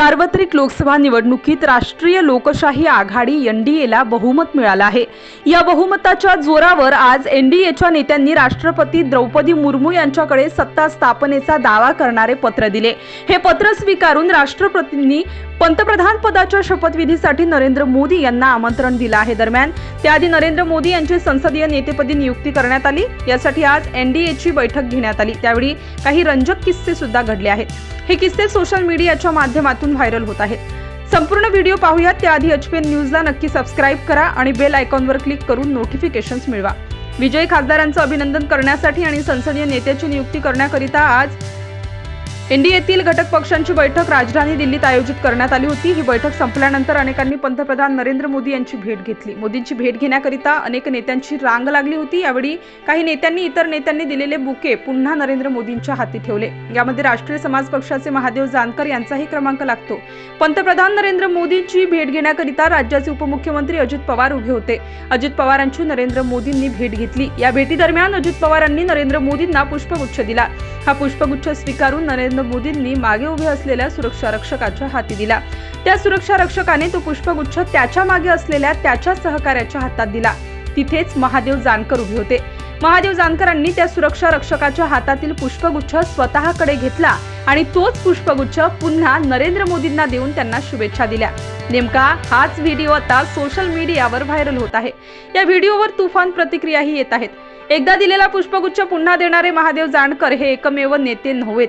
सार्वत्रिक लोकसभा निवडणुकीत राष्ट्रीय लोकशाही आघाडी एनडीएला बहुमत मिळालं आहे. या बहुमताच्या जोरावर आज एनडीएच्या नेत्यांनी राष्ट्रपती द्रौपदी मुर्मू यांच्याकडे सत्ता स्थापनेचा दावा करणारे पत्र दिले. हे पत्र स्वीकारून राष्ट्रपतींनी पंतप्रधान पदाच्या शपथविधीसाठी नरेंद्र मोदी यांना आमंत्रण दिलं आहे. दरम्यान त्याआधी नरेंद्र मोदी यांची संसदीय नेतेपदी नियुक्ती करण्यात आली. यासाठी आज एनडीएची बैठक घेण्यात आली. त्यावेळी काही रंजक किस्से सुद्धा घडले आहेत. हे किस्से सोशल मीडियाच्या माध्यमातून व्हायरल होत आहेत. संपूर्ण व्हिडिओ पाहूयात. त्याआधी एचपीएन न्यूजला नक्की सबस्क्राईब करा आणि बेल आयकॉनवर क्लिक करून नोटिफिकेशन्स मिळवा. विजयी खासदारांचं अभिनंदन करण्यासाठी आणि संसदीय नेत्याची नियुक्ती करण्याकरिता आज एनडीएतील घटक पक्षांची बैठक राजधानी दिल्लीत आयोजित करण्यात आली होती. ही बैठक संपल्यानंतर अनेकांनी पंतप्रधान नरेंद्र मोदी यांची भेट घेतली. मोदींची भेट घेण्याकरिता अनेक नेत्यांची रांग लागली होती. यावेळी काही नेत्यांनी इतर नेत्यांनी दिलेले बुके पुन्हा नरेंद्र मोदींच्या हाती ठेवले. यामध्ये राष्ट्रीय समाज पक्षाचे महादेव जानकर यांचाही क्रमांक लागतो. पंतप्रधान नरेंद्र मोदींची भेट घेण्याकरिता राज्याचे उपमुख्यमंत्री अजित पवार उभे होते. अजित पवारांची नरेंद्र मोदींनी भेट घेतली. या भेटीदरम्यान अजित पवारांनी नरेंद्र मोदींना पुष्पगुच्छ दिला. हा पुष्पगुच्छ स्वीकारून नरेंद्र नरेंद्र मोदींनी मागे उभे असलेल्या सुरक्षा रक्षकाच्या हाती दिला. त्या सुरक्षा रक्षकाने तो पुष्पगुच्छ त्याच्यामागे असलेल्या त्याच्या सहकार्याच्या हातात दिला. तिथेच महादेव जानकर उभे होते. महादेव जानकरांनी त्या सुरक्षा रक्षकाच्या हातातील पुष्पगुच्छ स्वतःकडे घेतला आणि तोच पुष्पगुच्छ पुन्हा नरेंद्र मोदींना देऊन त्यांना शुभेच्छा दिल्या. नेमका हाच व्हिडिओ आता सोशल मीडियावर व्हायरल होत आहे. या व्हिडिओवर तुफान प्रतिक्रियाही येत आहेत. एकदा दिलेला पुष्पगुच्छ पुन्हा देणारे महादेव जानकर हे एकमेव नेते नव्हेत.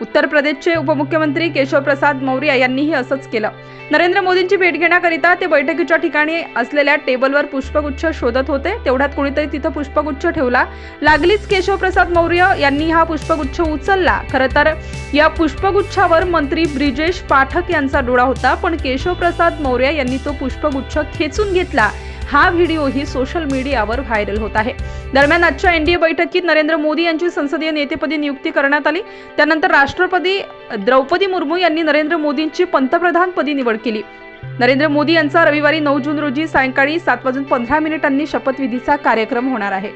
उत्तर प्रदेशचे उपमुख्यमंत्री केशवप्रसाद मौर्य यांनीही असंच केलं. नरेंद्र मोदींची भेट घेण्याकरिता ते बैठकीच्या ठिकाणी असलेल्या टेबलवर पुष्पगुच्छ शोधत होते. तेवढ्यात कोणीतरी तिथं पुष्पगुच्छ ठेवला. लागलीच केशवप्रसाद मौर्य यांनी हा पुष्पगुच्छ उचलला. खरं तर या पुष्पगुच्छावर मंत्री ब्रिजेश पाठक यांचा डोळा होता पण केशवप्रसाद मौर्य यांनी तो पुष्पगुच्छ खेचून घेतला. हा व्हिडिओही सोशल मीडियावर व्हायरल होत आहे. दरम्यान आजच्या एनडीए बैठकीत नरेंद्र मोदी यांची संसदीय नेतेपदी नियुक्ती करण्यात आली. त्यानंतर राष्ट्रपती द्रौपदी मुर्मू यांनी नरेंद्र मोदींची पंतप्रधानपदी निवड केली. नरेंद्र मोदी यांचा रविवारी नऊ जून रोजी सायंकाळी सात वाजून पंधरा मिनिटांनी शपथविधीचा कार्यक्रम होणार आहे.